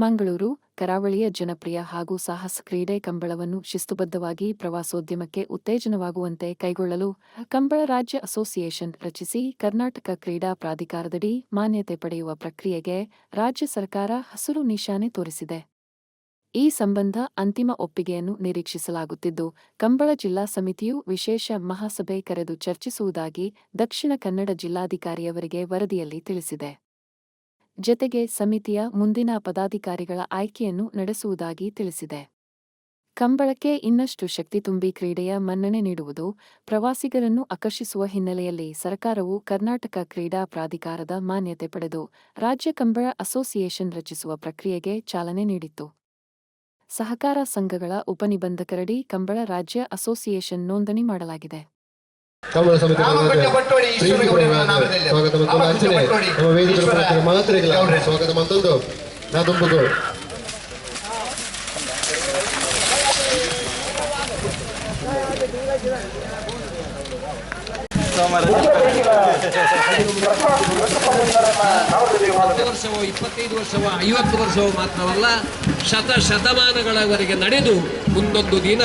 ಮಂಗಳೂರು, ಕರಾವಳಿಯ ಜನಪ್ರಿಯ ಹಾಗೂ ಸಾಹಸ ಕ್ರೀಡೆ ಕಂಬಳವನ್ನು ಶಿಸ್ತುಬದ್ಧವಾಗಿ ಪ್ರವಾಸೋದ್ಯಮಕ್ಕೆ ಉತ್ತೇಜನವಾಗುವಂತೆ ಕೈಗೊಳ್ಳಲು ಕಂಬಳ ರಾಜ್ಯ ಅಸೋಸಿಯೇಷನ್ ರಚಿಸಿ ಕರ್ನಾಟಕ ಕ್ರೀಡಾ ಪ್ರಾಧಿಕಾರದಡಿ ಮಾನ್ಯತೆ ಪಡೆಯುವ ಪ್ರಕ್ರಿಯೆಗೆ ರಾಜ್ಯ ಸರ್ಕಾರ ಹಸಿರು ನಿಶಾನೆ ತೋರಿಸಿದೆ. ಈ ಸಂಬಂಧ ಅಂತಿಮ ಒಪ್ಪಿಗೆಯನ್ನು ನಿರೀಕ್ಷಿಸಲಾಗುತ್ತಿದ್ದು, ಕಂಬಳ ಜಿಲ್ಲಾ ಸಮಿತಿಯು ವಿಶೇಷ ಮಹಾಸಭೆ ಕರೆದು ಚರ್ಚಿಸುವುದಾಗಿ ದಕ್ಷಿಣ ಕನ್ನಡ ಜಿಲ್ಲಾಧಿಕಾರಿಯವರಿಗೆ ವರದಿಯಲ್ಲಿ ತಿಳಿಸಿದೆ. ಜತೆಗೆ ಸಮಿತಿಯ ಮುಂದಿನ ಪದಾಧಿಕಾರಿಗಳ ಆಯ್ಕೆಯನ್ನು ನಡೆಸುವುದಾಗಿ ತಿಳಿಸಿದೆ. ಕಂಬಳಕ್ಕೆ ಇನ್ನಷ್ಟು ಶಕ್ತಿ ತುಂಬಿ ಕ್ರೀಡೆಯ ಮನ್ನಣೆ ನೀಡುವುದು, ಪ್ರವಾಸಿಗರನ್ನು ಆಕರ್ಷಿಸುವ ಹಿನ್ನೆಲೆಯಲ್ಲಿ ಸರ್ಕಾರವು ಕರ್ನಾಟಕ ಕ್ರೀಡಾ ಪ್ರಾಧಿಕಾರದ ಮಾನ್ಯತೆ ಪಡೆದು ರಾಜ್ಯ ಕಂಬಳ ಅಸೋಸಿಯೇಷನ್ ರಚಿಸುವ ಪ್ರಕ್ರಿಯೆಗೆ ಚಾಲನೆ ನೀಡಿತ್ತು. ಸಹಕಾರ ಸಂಘಗಳ ಉಪನಿಬಂಧಕರಡಿ ಕಂಬಳ ರಾಜ್ಯ ಅಸೋಸಿಯೇಷನ್ ನೋಂದಣಿ ಮಾಡಲಾಗಿದೆ. ಕಮಲ ಸಮಿತಿ. ಸ್ವಾಗತ ನಮ್ಮ ವೇದಿಕೆ ಈಶ್ವರ ಪ್ರತಿನಿಧಿ ಮಾತ್ರ ಇಲ್ಲ ಗೌರವ. ಸ್ವಾಗತ ಮತ್ತೊಂದು ನಾ ವರ್ಷವೋ ಇಪ್ಪತ್ತೈದು ವರ್ಷವೋ ಐವತ್ತು ವರ್ಷವೋ ಮಾತ್ರವಲ್ಲ ಶತ ಶತಮಾನಗಳವರೆಗೆ ನಡೆದು ಮುಂದೊಂದು ದಿನ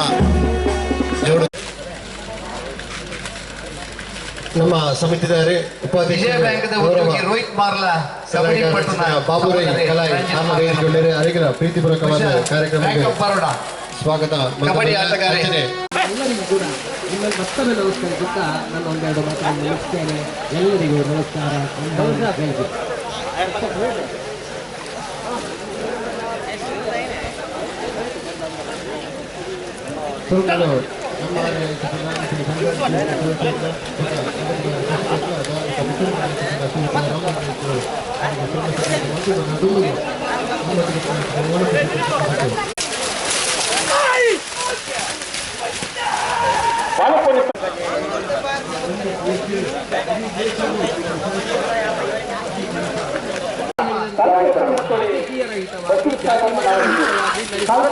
ತಮ್ಮ ಜೋಡು ನಮ್ಮ ಸಮಿತಿದಾರೆ ಉಪಾಧ್ಯಕ್ಷ ವಿಜಯ ಬ್ಯಾಂಕ್ದ ಉದ್ಯೋಗಿ ರೋಹಿತ್ ಮಾರ್ಲಾ ಕಬಡ್ಡಿ ಪಟ್ಟಣ ಬಾಬುರೈ ಕಲಾಯಿ ನಮ್ಮ ವೇದಿಕೆಯುಳ್ಳರೆ ಅರಿಗಿನ ಪ್ರೀತಿಪೂರ್ವಕವಾದ ಕಾರ್ಯಕ್ರಮಕ್ಕೆ ಸ್ವಾಗತ. ಕಬಡ್ಡಿ ಆಟಗಾರ. ಎಲ್ಲರಿಗೂ ಕೂಡ ನಿಮ್ಮಲ್ಲಿ ಮತ್ತೊಮ್ಮೆ ನಮಸ್ಕರಿಸುತ್ತಾ ನಾನು ಒಂದೆರಡು ಮಾತನ್ನು ಮುಗಿಸ್ತೇನೆ. ಎಲ್ಲರಿಗೂ ನಮಸ್ಕಾರ ವಂದನೆ, ಬೆಳಗ್ಗೆ.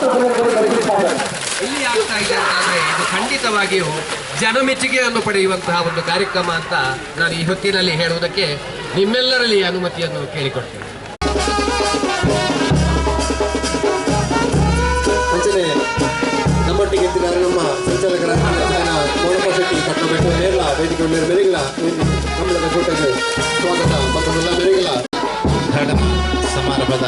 ಸುಮ್ಮನೆ ನಮ್ಮ ಇಲ್ಲಿ ಆಗ್ತಾ ಇದೆ ಅಂತಂದ್ರೆ ಇದು ಖಂಡಿತವಾಗಿಯೂ ಜನಮೆಚ್ಚುಗೆಯನ್ನು ಪಡೆಯುವಂತಹ ಒಂದು ಕಾರ್ಯಕ್ರಮ ಅಂತ ನಾನು ಈ ಹೊತ್ತಿನಲ್ಲಿ ಹೇಳುವುದಕ್ಕೆ ನಿಮ್ಮೆಲ್ಲರಲ್ಲಿ ಅನುಮತಿಯನ್ನು ಕೇಳಿಕೊಡ್ತೇನೆ. ನಮ್ಮೊಟ್ಟಿಗೆ ನಮ್ಮ ಸಂಚಾಲಕರಾದ ಮೋನಪ್ಪ ಶೆಟ್ಟಿ ಕಟ್ಟಬೇಕು ನೇರ್ಲ ವೇದಿಕೆ ಮೆರಿಗಿಲ ಕಮಲದ ಕೂಟಕ್ಕೆ ಸ್ವಾಗತ. ಮತ್ತು ಎಲ್ಲ ಉದ್ಘಾಟನಾ ಸಮಾರಂಭದ